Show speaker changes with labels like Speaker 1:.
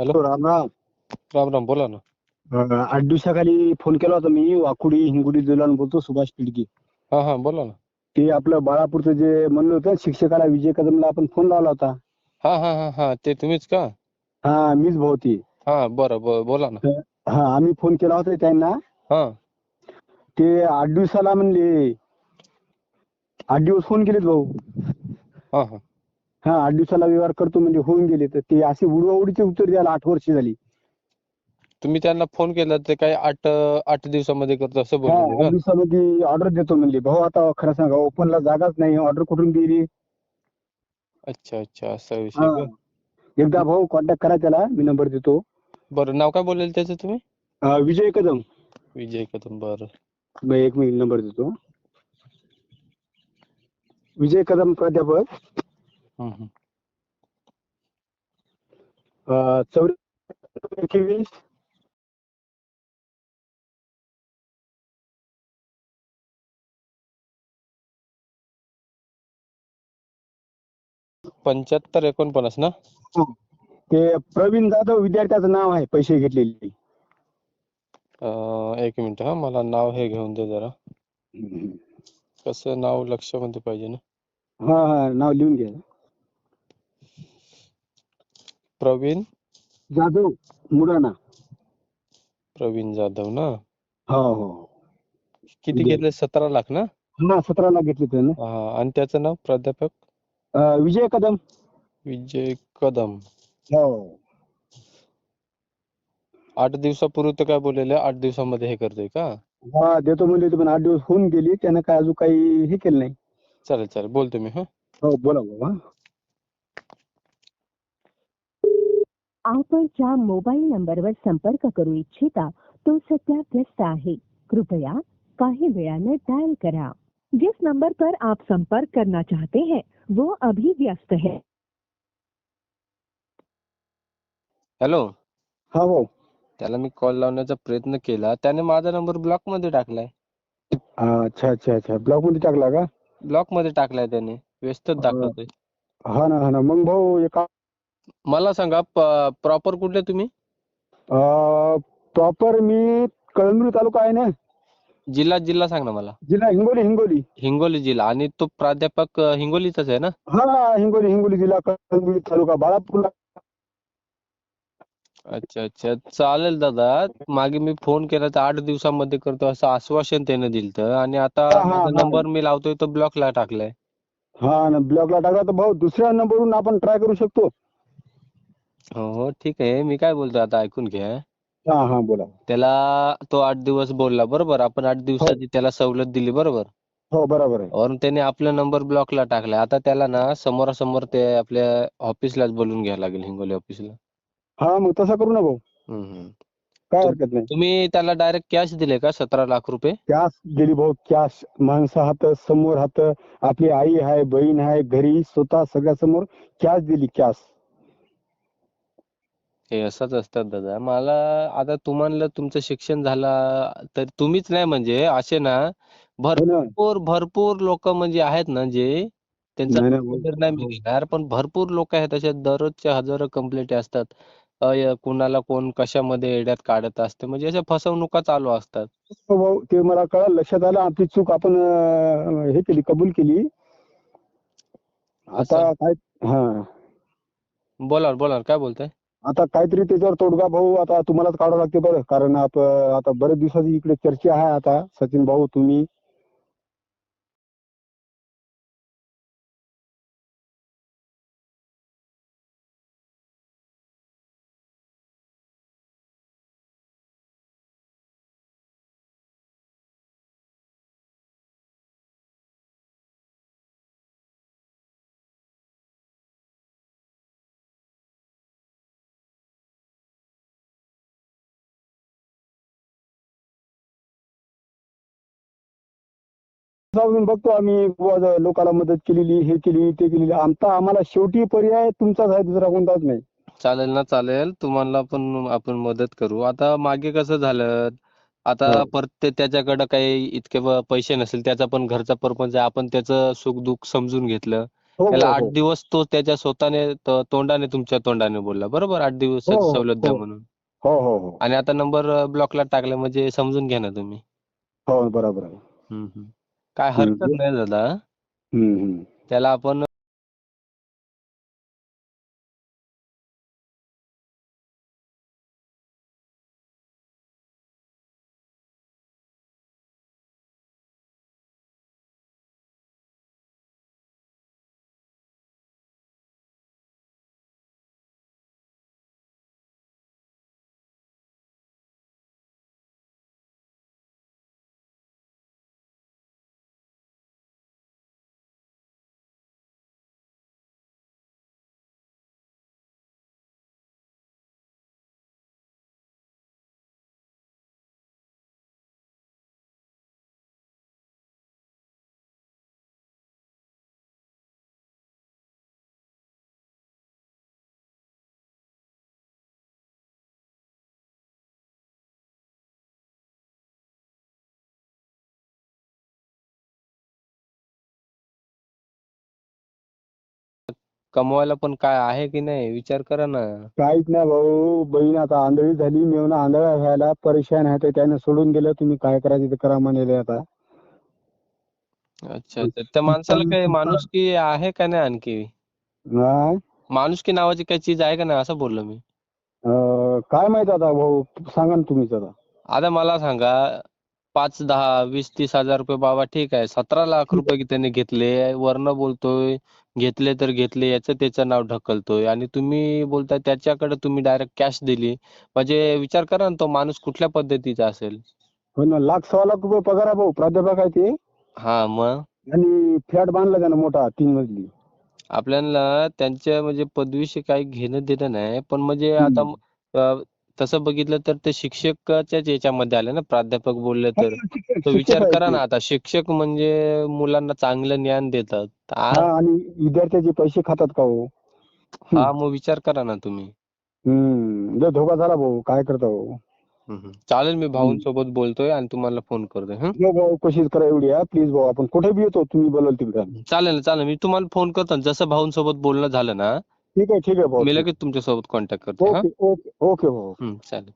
Speaker 1: Hello.
Speaker 2: Ram Ram.
Speaker 1: Ram Ram बोला ना.
Speaker 2: आठ दिवसाखाली फोन केला होता मी वाकुडी हिंगोली जिल्ह्याहून बोलतो सुभाष पिडके
Speaker 1: हा हा बोला ना.
Speaker 2: ते आपलं बाळापूरचं जे म्हणलं होतं शिक्षकाला विजय कदमला आपण फोन लावला होता.
Speaker 1: हा हा हा हा ते तुम्हीच का?
Speaker 2: हा मीच भाऊ
Speaker 1: हा बरं बोला ना.
Speaker 2: हा आम्ही फोन केला होता त्यांना.
Speaker 1: हा.
Speaker 2: ते आठ दिवसाला म्हणले आठ दिवस फोन केलेत भाऊ.
Speaker 1: हा हा.
Speaker 2: हा आठ दिवसाला व्यवहार करतो म्हणजे होऊन गेले तर ते असे उडवाउडीचे उत्तर द्यायला आठ वर्ष झाली.
Speaker 1: तुम्ही त्यांना फोन केला ते काय आठ आठ दिवसामध्ये करतो असं
Speaker 2: हा
Speaker 1: बोलले
Speaker 2: आठ
Speaker 1: का
Speaker 2: दिवसामध्ये ऑर्डर देतो म्हणले. भाऊ आता खरं सांगा ओपनला जागाच नाही ऑर्डर कुठून दिली
Speaker 1: अच्छा अच्छा असा विषय
Speaker 2: हा.
Speaker 1: का?
Speaker 2: एकदा भाऊ कॉन्टॅक्ट करा त्याला मी नंबर देतो.
Speaker 1: बरं नाव काय बोलेल त्याचं तुम्ही?
Speaker 2: अं, विजय कदम.
Speaker 1: विजय कदम बरं.
Speaker 2: मी एक मिनिट नंबर देतो. विजय कदम प्राध्यापक. एकवीस
Speaker 1: पंच्याहत्तर एकोणपन्नास ना?
Speaker 2: ते प्रवीण जाधव विद्यार्थ्याचं नाव आहे पैसे घेतलेले.
Speaker 1: अं, एक मिनिट हा मला नाव हे घेऊन दे जरा. कसं नाव लक्षामध्ये पाहिजे ना?
Speaker 2: हा हा नाव लिहून घ्या.
Speaker 1: प्रवीण?
Speaker 2: जाधव मुराना
Speaker 1: प्रवीण जाधव ना?
Speaker 2: हो हो.
Speaker 1: किती. घेतले? सतरा लाख ना?
Speaker 2: हा सतरा लाख घेतले त्यानं.
Speaker 1: हा आणि त्याचं नाव प्राध्यापक?
Speaker 2: अं, विजय कदम.
Speaker 1: विजय कदम.
Speaker 2: हो.
Speaker 1: आठ दिवसापूर्वी तर काय बोललेलं आठ दिवसामध्ये हे करतोय का?
Speaker 2: हा देतो म्हणजे ते पण आठ दिवस होऊन गेली त्यानं काय अजून काही हे केलं नाही.
Speaker 1: चालेल चालेल. बोलतो मी हा.
Speaker 2: हो बोला बाबा
Speaker 3: आपण ज्या मोबाईल नंबरवर संपर्क करू इच्छिता तो सध्या व्यस्त आहे. कृपया काही वेळाने डायल करा. जिस नंबर पर आप संपर्क करना चाहते हैं वो अभी व्यस्त है.
Speaker 1: हॅलो
Speaker 2: हा भाऊ.
Speaker 1: त्याला मी कॉल लावण्याचा प्रयत्न केला. त्याने माझा नंबर ब्लॉक मध्ये टाकलाय.
Speaker 2: अच्छा अच्छा अच्छा. ब्लॉक मध्ये टाकला का?
Speaker 1: ब्लॉक मध्ये टाकलाय त्याने. व्यस्तच
Speaker 2: हा.
Speaker 1: दाखवतोय.
Speaker 2: हा ना हा ना. मग भाऊ एका
Speaker 1: मला सांगा प्रॉपर कुठले तुम्ही?
Speaker 2: प्रॉपर मी कळमनुरी तालुका आहे ना.
Speaker 1: जिल्हा जिल्हा सांग ना मला.
Speaker 2: जिल्हा हिंगोली हिंगोली.
Speaker 1: हिंगोली जिल्हा आणि तो प्राध्यापक हिंगोलीचाच आहे ना?
Speaker 2: हा हिंगोली हिंगोली जिल्हा कळमनुरी तालुका बाळापूरला.
Speaker 1: अच्छा अच्छा. चालेल दादा. मागे मी फोन केला तर आठ दिवसामध्ये करतो असं आश्वासन त्याने दिलतं आणि आता माझा. नंबर मी लावतोय तो ब्लॉकला टाकलाय.
Speaker 2: हा ना. ब्लॉकला टाकला तर भाऊ दुसऱ्या नंबरवरून आपण ट्राय करू शकतो.
Speaker 1: हो हो ठीक आहे. मी काय बोलतो आता ऐकून घ्या
Speaker 2: हा हा बोला.
Speaker 1: त्याला तो आठ दिवस बोलला बरोबर? आपण आठ दिवसाची त्याला सवलत दिली बरोबर?
Speaker 2: हो बरोबर आहे.
Speaker 1: वरून त्याने आपला नंबर ब्लॉकला टाकलाय आता त्याला ना समोरासमोर ते आपल्या ऑफिसलाच बोलून घ्यायला लागेल हिंगोली ऑफिसला.
Speaker 2: हा मग तसं करू ना भाऊ.
Speaker 1: हम्म हम्म.
Speaker 2: काय
Speaker 1: तुम-
Speaker 2: हरकत नाही.
Speaker 1: तुम्ही त्याला डायरेक्ट कॅश दिले का सतरा लाख रुपये?
Speaker 2: कॅश दिली भाऊ कॅश. माणसं हात समोर हात. आपली आई आहे बहीण आहे घरी स्वतः सगळ्या समोर कॅश दिली कॅश.
Speaker 1: हे असंच असतात दादा. मला आता तुम्हाला तुमचं शिक्षण झालं तर तुम्हीच नाही म्हणजे असे ना
Speaker 2: हो
Speaker 1: भरपूर भरपूर लोक म्हणजे आहेत ना जे त्यांचा
Speaker 2: नाही, नाही, हो.
Speaker 1: निर्णय मी घेणार पण भरपूर लोक आहेत असे दररोजच्या हजारो कंप्लेंट असतात. अय कुणाला कोण कशामध्ये एड्यात काढत असते म्हणजे अशा फसवणुका चालू असतात.
Speaker 2: हो भाऊ ते मला कळलं लक्षात आलं आपली चूक आपण अं, हे केली कबूल केली. आता काय हा.
Speaker 1: बोला बोला काय बोलताय?
Speaker 2: आता काहीतरी त्याच्यावर तोडगा भाऊ आता तुम्हालाच काढावं लागते बरं. कारण आप आता बरेच दिवसाची इकडे चर्चा आहे आता. सचिन भाऊ तुम्ही जाऊन बघतो आम्ही बुवा लोकांना मदत केलेली हे केली ते केलेली. आमचा आम्हाला शेवटी पर्याय तुमचाच आहे दुसरा कोणताच नाही.
Speaker 1: चालेल ना चालेल. तुम्हाला पण आपण मदत करू. आता मागे कसं झालं? आता
Speaker 2: हो.
Speaker 1: परत त्याच्याकडे काही इतके पैसे नसेल त्याचा पण घरचा परपंच आहे. आपण त्याचं सुख दुःख समजून घेतलं.
Speaker 2: हो
Speaker 1: त्याला
Speaker 2: हो
Speaker 1: आठ दिवस तो त्याच्या स्वतःने तोंडाने तुमच्या तोंडाने बोलला. बरोबर? आठ दिवसाची
Speaker 2: हो
Speaker 1: सवलत द्या म्हणून.
Speaker 2: हो हो हो.
Speaker 1: आणि आता नंबर ब्लॉकला टाकला म्हणजे समजून घ्या ना तुम्ही.
Speaker 2: हो बरोबर.
Speaker 1: काय हरकत नाही दादा. त्याला आपण कमवायला पण काय आहे की नाही? विचार करा ना.
Speaker 2: काहीच नाही भाऊ. बहीण आता आंधळी झाली. मेवणं आंधळा व्हायला परेशान आहे. तर त्याने सोडून दिलं तुम्ही काय करायचं ते करा म्हणाले आता.
Speaker 1: अच्छा अच्छा. त्या माणसाला काही माणुसकी आहे का नाही आणखी?
Speaker 2: हा?
Speaker 1: माणुसकी नावाची काही चीज आहे का नाही? असं बोललो मी.
Speaker 2: अं, काय माहीत आता भाऊ? सांगा ना तुम्हीच आता.
Speaker 1: आता मला सांगा पाच दहा वीस तीस हजार रुपये बाबा ठीक आहे. सतरा लाख रुपये त्याने घेतले वरनं बोलतोय घेतले तर घेतले याचं त्याचं नाव ढकलतोय. आणि तुम्ही बोलताय त्याच्याकडे तुम्ही डायरेक्ट कॅश दिली. म्हणजे विचार करा ना तो माणूस कुठल्या पद्धतीचा असेल?
Speaker 2: हो ना लाख सव्वा लाख रुपये पगार आहे भाऊ प्राध्यापक आहे ते.
Speaker 1: हा मग?
Speaker 2: आणि फ्लॅट बांधला त्यानं मोठा तीन मजली.
Speaker 1: आपल्याला त्यांच्या म्हणजे पदवीशी काही घेणं देणं नाही. पण म्हणजे आता. अ, तसं बघितलं तर ते शिक्षकाच्याच याच्यामध्ये आले ना प्राध्यापक बोलले तर. तो विचार करा. ना आता शिक्षक म्हणजे मुलांना चांगलं ज्ञान देतात. आ-
Speaker 2: हा आणि विद्यार्थ्याचे पैसे खातात का हो?
Speaker 1: हा मग विचार करा ना तुम्ही.
Speaker 2: हम्म लय धोका झाला भाऊ काय करता भाऊ
Speaker 1: हम्म. चालेल मी भाऊंसोबत बोलतोय आणि तुम्हाला फोन करतोय हं?
Speaker 2: हो भाऊ कोशिश करा एवढी हा प्लीज भाऊ आपण कुठे बी येतो तुम्ही बोलाल तिकडे.
Speaker 1: चालेल ना चालेल मी तुम्हाला फोन करतो. जसं भाऊंसोबत बोलणं झालं ना
Speaker 2: ठीक आहे ठीक आहे भाऊ
Speaker 1: मी लगेच तुमच्यासोबत कॉन्टॅक्ट करतो
Speaker 2: ओके ओके ओके भाऊ.
Speaker 1: चालेल.